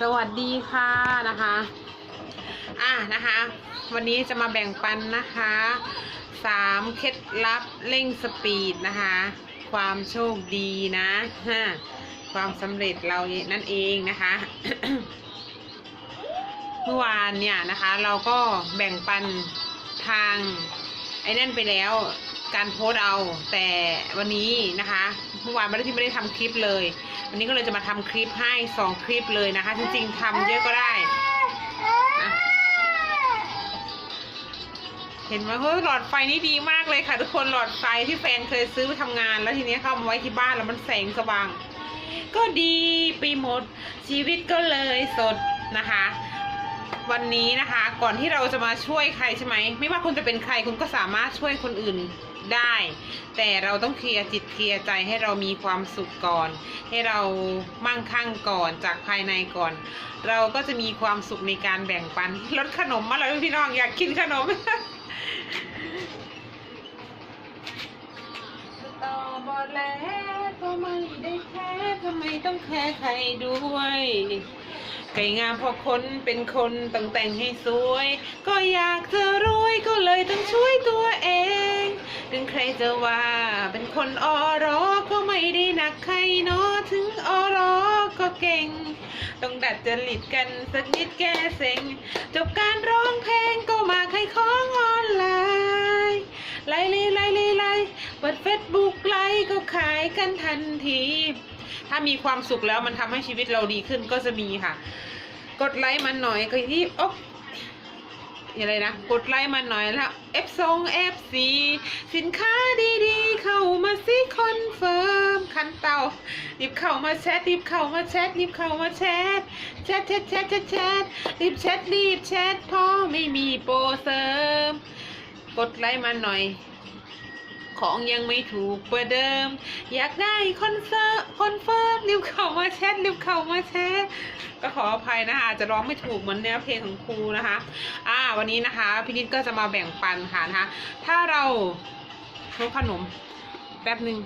สวัสดีค่ะนะคะ อะนะคะ วันนี้จะมาแบ่งปันนะคะสามเคล็ดลับเร่งสปีดนะคะ ความโชคดีนะฮะความสำเร็จเรานั่นเองนะคะ เมื่อวานเนี่ยนะคะ เราก็แบ่งปันทางไอ้นั่นไปแล้วการโพสต์เอาแต่วันนี้นะคะ เมื่อวานไม่ได้ที่ไม่ได้ทำคลิปเลย วันนี้ก็เลยจะมาทำคลิปให้สองคลิปเลยนะคะ จริงๆทำเยอะก็ได้เห็นไหมเฮ้ยหลอดไฟนี่ดีมากเลยค่ะทุกคนหลอดไฟที่แฟนเคยซื้อไปทำงาน แล้วทีนี้เข้ามาไว้ที่บ้านแล้วมันแสงสว่าง ก็ดีไปหมดชีวิตก็เลยสดนะคะ วันนี้นะคะ ก่อนที่เราจะมาช่วยใครใช่ไหม ไม่ว่าคุณจะเป็นใครคุณก็สามารถช่วยคนอื่นได้ แต่เราต้องเคลียร์จิตเคลียร์ใจให้เรามีความสุขก่อน ให้เรามั่งคั่งก่อนจากภายในก่อน เราก็จะมีความสุขในการแบ่งปันรถขนมมาแล้วพี่น้องอยากกินขนมต่อบอแล้ว ก็ไม่ได้แค่ทำไมต้องแค่ใครด้วยไก่งามพอคนเป็นคนต้องแต่งให้สวย ก็อยากจะรวยก็เลยต้องช่วยตัวเอง ถึงใครจะว่าเป็นคนออรอก็ไม่ได้หนักใครเนาะถึงออรอก็เก่ง ต้องดัดจริตกันสักนิดแก้เซ็ง จบการร้องเพลงก็มาขายของออนไลน์ไล่เลไล่ไล่เปิดเฟซบุ๊ก ก็ขายกันทันที ถ้ามีความสุขแล้วมันทำให้ชีวิตเราดีขึ้นก็จะมีค่ะ กดไลค์มันหน่อยก็ที่อ๊อกอะไรนะ กดไลค์มันหน่อยแล้ว F ทรง F สีสินค้าดีๆ เข้ามาสิคอนเฟิร์มคันเตารีบเข้ามาแชทรีบเข้ามาแชทรีบเข้ามาแชทแชทแชทแชทแชทแชทรีบแชทรีบแชทพราะไม่มีโปรเสริม กดไลค์มันหน่อย ของยังไม่ถูกประเดิม อยากได้คอนเสิร์ตคอนเฟิร์มรีบเข้ามาแชทรีบเข้ามาแชทก็ขออภัยนะคะอาจจะร้องไม่ถูกเหมือนเนื้อเพลงของครูนะคะ อ่า วันนี้นะคะพี่นิดก็จะมาแบ่งปันค่ะนะคะ ถ้าเราทบขนมแป๊บหนึ่ง